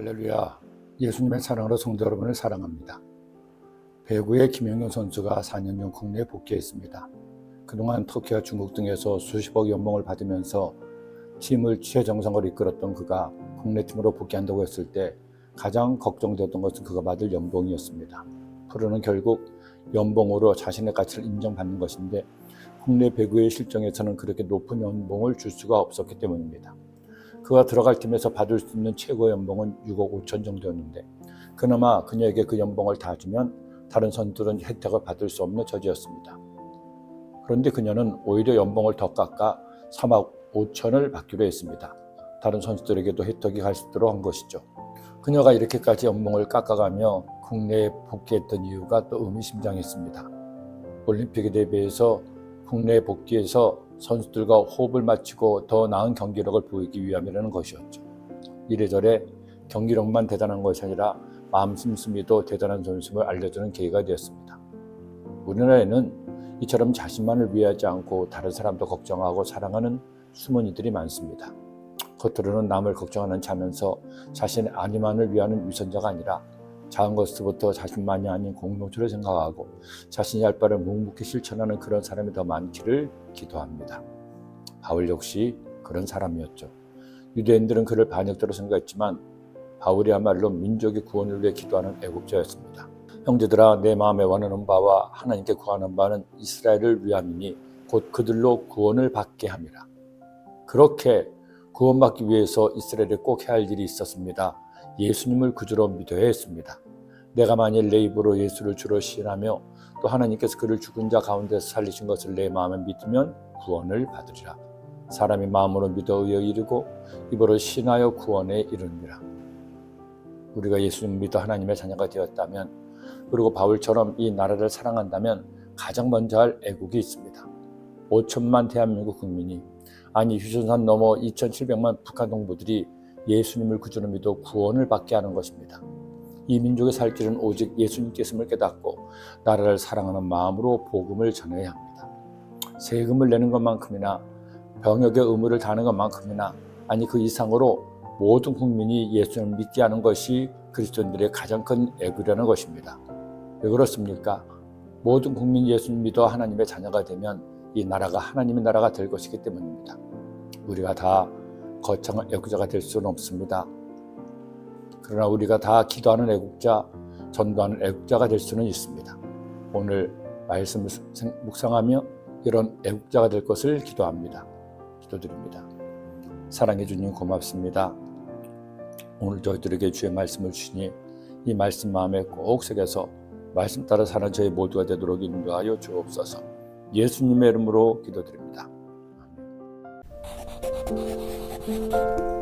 할렐루야. 예수님의 사랑으로 성도 여러분을 사랑합니다. 배구의 김영현 선수가 4년 전 국내에 복귀했습니다. 그동안 터키와 중국 등에서 수십억 연봉을 받으면서 팀을 최정상으로 이끌었던 그가 국내 팀으로 복귀한다고 했을 때 가장 걱정되었던 것은 그가 받을 연봉이었습니다. 프로는 결국 연봉으로 자신의 가치를 인정받는 것인데 국내 배구의 실정에서는 그렇게 높은 연봉을 줄 수가 없었기 때문입니다. 그가 들어갈 팀에서 받을 수 있는 최고 연봉은 6억 5천 정도였는데 그나마 그녀에게 그 연봉을 다 주면 다른 선수들은 혜택을 받을 수 없는 처지였습니다. 그런데 그녀는 오히려 연봉을 더 깎아 3억 5천을 받기로 했습니다. 다른 선수들에게도 혜택이 갈 수 있도록 한 것이죠. 그녀가 이렇게까지 연봉을 깎아가며 국내에 복귀했던 이유가 또 의미심장했습니다. 올림픽에 대비해서 국내에 복귀해서 선수들과 호흡을 맞추고 더 나은 경기력을 보이기 위함이라는 것이었죠. 이래저래 경기력만 대단한 것이 아니라 마음 씀씀이도 대단한 선수임을 알려주는 계기가 되었습니다. 우리나라에는 이처럼 자신만을 위하지 않고 다른 사람도 걱정하고 사랑하는 이들이 많습니다. 겉으로는 남을 걱정하는 자면서 자신의 아니만을 위하는 위선자가 아니라 작은 것부터 자신만이 아닌 공동체를 생각하고 자신이 할 바를 묵묵히 실천하는 그런 사람이 더 많기를 기도합니다. 바울 역시 그런 사람이었죠. 유대인들은 그를 반역자로 생각했지만 바울이야말로 민족의 구원을 위해 기도하는 애국자였습니다. 형제들아 내 마음에 원하는 바와 하나님께 구하는 바는 이스라엘을 위함이니 곧 그들로 구원을 받게 함이라. 그렇게 구원받기 위해서 이스라엘에 꼭 해야 할 일이 있었습니다. 예수님을 구주로 믿어야 했습니다. 내가 만일 내 입으로 예수를 주로 시인하며 또 하나님께서 그를 죽은 자 가운데서 살리신 것을 내 마음에 믿으면 구원을 받으리라. 사람이 마음으로 믿어 의에 이르고 입으로 신하여 구원에 이르느니라. 우리가 예수님 믿어 하나님의 자녀가 되었다면 그리고 바울처럼 이 나라를 사랑한다면 가장 먼저 할 애국이 있습니다. 5천만 대한민국 국민이 아니 휴전선 넘어 2,700만 북한 동부들이 예수님을 구주로 믿어 구원을 받게 하는 것입니다. 이 민족의 살 길은 오직 예수님께서를 깨닫고 나라를 사랑하는 마음으로 복음을 전해야 합니다. 세금을 내는 것만큼이나 병역의 의무를 다하는 것만큼이나 아니 그 이상으로 모든 국민이 예수님을 믿게 하는 것이 그리스도인들의 가장 큰 애구라는 것입니다. 왜 그렇습니까? 모든 국민이 예수님 믿어 하나님의 자녀가 되면 이 나라가 하나님의 나라가 될 것이기 때문입니다. 우리가 다 거창한 애국자가 될 수는 없습니다. 그러나 우리가 다 기도하는 애국자, 전도하는 애국자가 될 수는 있습니다. 오늘 말씀을 묵상하며 이런 애국자가 될 것을 기도합니다. 기도드립니다. 사랑해 주님 고맙습니다. 오늘 저희들에게 주의 말씀을 주시니 이 말씀 마음에 꼭 새겨서 말씀 따라 사는 저희 모두가 되도록 인도하여 주옵소서. 예수님의 이름으로 기도드립니다. Música